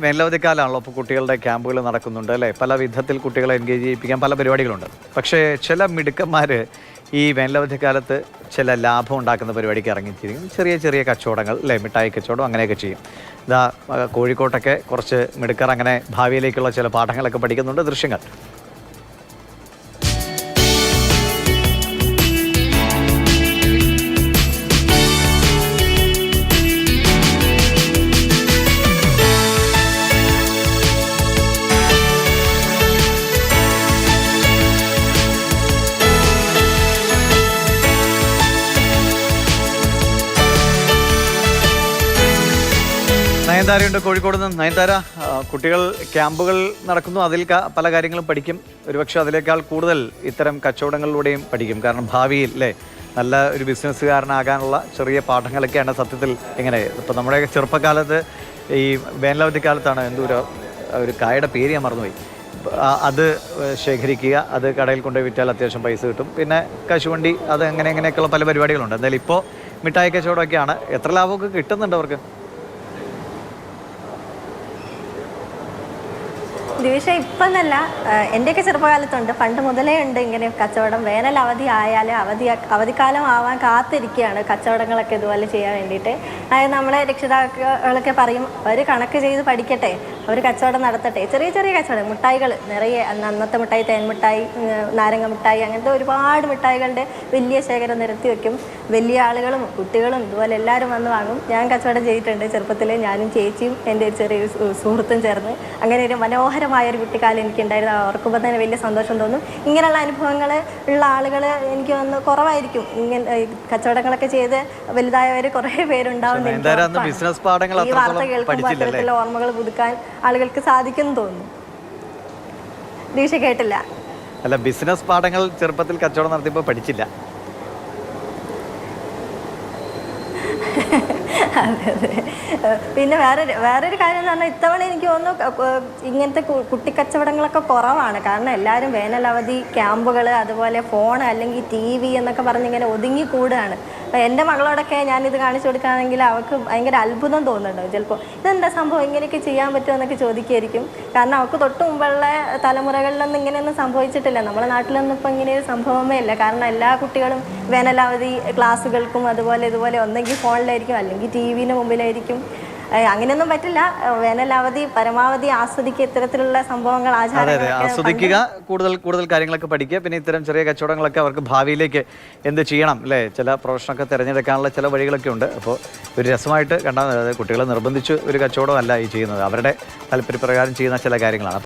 വേനലവധിക്കാലമാണല്ലോ ഇപ്പോൾ കുട്ടികളുടെ ക്യാമ്പുകൾ നടക്കുന്നുണ്ട് അല്ലേ? പല വിധത്തിൽ കുട്ടികളെ എൻഗേജ് ചെയ്യിപ്പിക്കാൻ പല പരിപാടികളുണ്ട്. പക്ഷേ ചില മിടുക്കന്മാർ ഈ വേനലവധിക്കാലത്ത് ചില ലാഭം ഉണ്ടാക്കുന്ന പരിപാടിക്ക് ഇറങ്ങിത്തിരിക്കും. ചെറിയ ചെറിയ കച്ചവടങ്ങൾ അല്ലേ? മിഠായി കച്ചവടം അങ്ങനെയൊക്കെ ചെയ്യും. ഇതാ കോഴിക്കോട്ടൊക്കെ കുറച്ച് മിടുക്കർ അങ്ങനെ ഭാവിയിലേക്കുള്ള ചില പാഠങ്ങളൊക്കെ പഠിക്കുന്നുണ്ട് ദൃശ്യങ്ങൾ. നയൻതാരയുണ്ട് കോഴിക്കോട് നിന്ന്. നയൻതാര കുട്ടികൾ ക്യാമ്പുകൾ നടക്കുന്നു. അതിൽ പല കാര്യങ്ങളും പഠിക്കും. ഒരുപക്ഷെ അതിനേക്കാൾ കൂടുതൽ ഇത്തരം കച്ചവടങ്ങളിലൂടെയും പഠിക്കും. കാരണം ഭാവിയിൽ അല്ലേ നല്ല ഒരു ബിസിനസ്സുകാരനാകാനുള്ള ചെറിയ പാഠങ്ങളൊക്കെയാണ് സത്യത്തിൽ ഇങ്ങനെ. ഇപ്പം നമ്മുടെ ചെറുപ്പകാലത്ത് ഈ വേനലവധിക്കാലത്താണ് എന്തോ ഒരു ഒരു കായയുടെ പേര് ഞാൻ മറന്നുപോയി. അത് ശേഖരിക്കുക അത് കടയിൽ കൊണ്ടുപോയി വിറ്റാൽ അത്യാവശ്യം പൈസ കിട്ടും. പിന്നെ കശുവണ്ടി അത് അങ്ങനെ അങ്ങനെയൊക്കെയുള്ള പല പരിപാടികളുണ്ട്. എന്തായാലും ഇപ്പോൾ മിഠായി കച്ചവടമൊക്കെയാണ്. എത്ര ലാഭമൊക്കെ കിട്ടുന്നുണ്ട് അവർക്ക്? ദിവിഷ ഇപ്പൊന്നല്ല എന്റെയൊക്കെ ചെറുപ്പകാലത്തുണ്ട്. പണ്ട് മുതലേ ഉണ്ട് ഇങ്ങനെ കച്ചവടം. വേനൽ അവധി ആയാലും അവധി അവധിക്കാലം ആവാൻ കാത്തിരിക്കുകയാണ് കച്ചവടങ്ങളൊക്കെ ഇതുപോലെ ചെയ്യാൻ വേണ്ടിയിട്ട്. അതായത് നമ്മളെ രക്ഷിതാക്കളൊക്കെ പറയും അവർ കണക്ക് ചെയ്ത് പഠിക്കട്ടെ അവർ കച്ചവടം നടത്തട്ടെ. ചെറിയ ചെറിയ കച്ചവടം മിഠായികൾ നിറയെ അന്ന് അന്നത്തെ മിഠായി തേൻ മിഠായി നാരങ്ങ മിഠായി അങ്ങനത്തെ ഒരുപാട് മിഠായികളുടെ വലിയ ശേഖരം നിരത്തി വെക്കും. വലിയ ആളുകളും കുട്ടികളും ഇതുപോലെ എല്ലാവരും വന്ന് വാങ്ങും. ഞാൻ കച്ചവടം ചെയ്തിട്ടുണ്ട് ചെറുപ്പത്തിൽ ഞാനും ചേച്ചിയും എന്റെ ചെറിയ സുഹൃത്തും ചേർന്ന്. അങ്ങനെ ഒരു മനോഹരമായ ഒരു കുട്ടിക്കാലം എനിക്കുണ്ടായിരുന്നു ഓർക്കുമ്പോൾ തന്നെ വലിയ സന്തോഷം തോന്നും. ഇങ്ങനെയുള്ള അനുഭവങ്ങൾ ഉള്ള ആളുകൾ എനിക്ക് വന്ന് കുറവായിരിക്കും. ഇങ്ങനെ കച്ചവടങ്ങളൊക്കെ ചെയ്ത് വലുതായവർ കുറേ പേരുണ്ടാവും ഈ വാർത്ത കേൾക്കുമ്പോൾ അത്തരത്തിലുള്ള ഓർമ്മകൾ പുതുക്കാൻ ആളുകൾക്ക് സാധിക്കും തോന്നുന്നു. ദീക്ഷ കേട്ടില്ല. അല്ല ബിസിനസ് പാഠങ്ങൾ ചെറുപ്പത്തിൽ കച്ചവടം നടത്തിയപ്പോൾ പഠിച്ചില്ല. അതെ അതെ. പിന്നെ വേറൊരു വേറൊരു കാര്യം എന്ന് പറഞ്ഞാൽ ഇത്തവണ എനിക്ക് തോന്നുന്നു ഇങ്ങനത്തെ കുട്ടിക്കച്ചവടങ്ങളൊക്കെ കുറവാണ്. കാരണം എല്ലാവരും വേനലവധി ക്യാമ്പുകൾ അതുപോലെ ഫോൺ അല്ലെങ്കിൽ ടി വി എന്നൊക്കെ പറഞ്ഞ് ഇങ്ങനെ ഒതുങ്ങി കൂടുകയാണ്. അപ്പോൾ എന്റെ മകളോടൊക്കെ ഇത് കാണിച്ചു കൊടുക്കുകയാണെങ്കിൽ അവൾക്ക് ഭയങ്കര അത്ഭുതം തോന്നുന്നുണ്ടോ. ചിലപ്പോൾ ഇതെന്താ സംഭവം? ഇങ്ങനെയൊക്കെ ചെയ്യാൻ പറ്റുമോ എന്നൊക്കെ ചോദിക്കായിരിക്കും കാരണം അവൾക്ക് തൊട്ട് മുമ്പുള്ള തലമുറകളിലൊന്നും ഇങ്ങനെയൊന്നും സംഭവിച്ചിട്ടില്ല. നമ്മുടെ നാട്ടിലൊന്നും ഇപ്പോൾ ഇങ്ങനെ ഒരു സംഭവമേ ഇല്ല. കാരണം എല്ലാ കുട്ടികളും വേനലവധി ക്ലാസ്സുകൾക്കും അതുപോലെ ഇതുപോലെ ഒന്നെങ്കിൽ ഫോണിലായിരിക്കും അല്ലെങ്കിൽ ടി വിന് മുമ്പിലായിരിക്കും. അങ്ങനെയൊന്നും പറ്റില്ല. വേനൽ വേനലവധി പരമാവധി ആസ്വദിക്കുക ഇത്തരത്തിലുള്ള സംഭവങ്ങൾ ആചാരങ്ങളൊക്കെ ആസ്വദിക്കുക കൂടുതൽ കൂടുതൽ കാര്യങ്ങളൊക്കെ പഠിക്കുക. പിന്നെ ഇത്തരം ചെറിയ കച്ചവടങ്ങളൊക്കെ അവർക്ക് ഭാവിയിലേക്ക് എന്ത് ചെയ്യണം അല്ലേ ചില പ്രൊഫഷനൊക്കെ തിരഞ്ഞെടുക്കാനുള്ള ചില വഴികളൊക്കെ ഉണ്ട്. അപ്പോൾ ഒരു രസമായിട്ട് കണ്ടാൽ. കുട്ടികളെ നിർബന്ധിച്ച് ഒരു കച്ചവടമല്ല ഈ ചെയ്യുന്നത്. അവരുടെ താല്പര്യപ്രകാരം ചെയ്യുന്ന ചില കാര്യങ്ങളാണ്.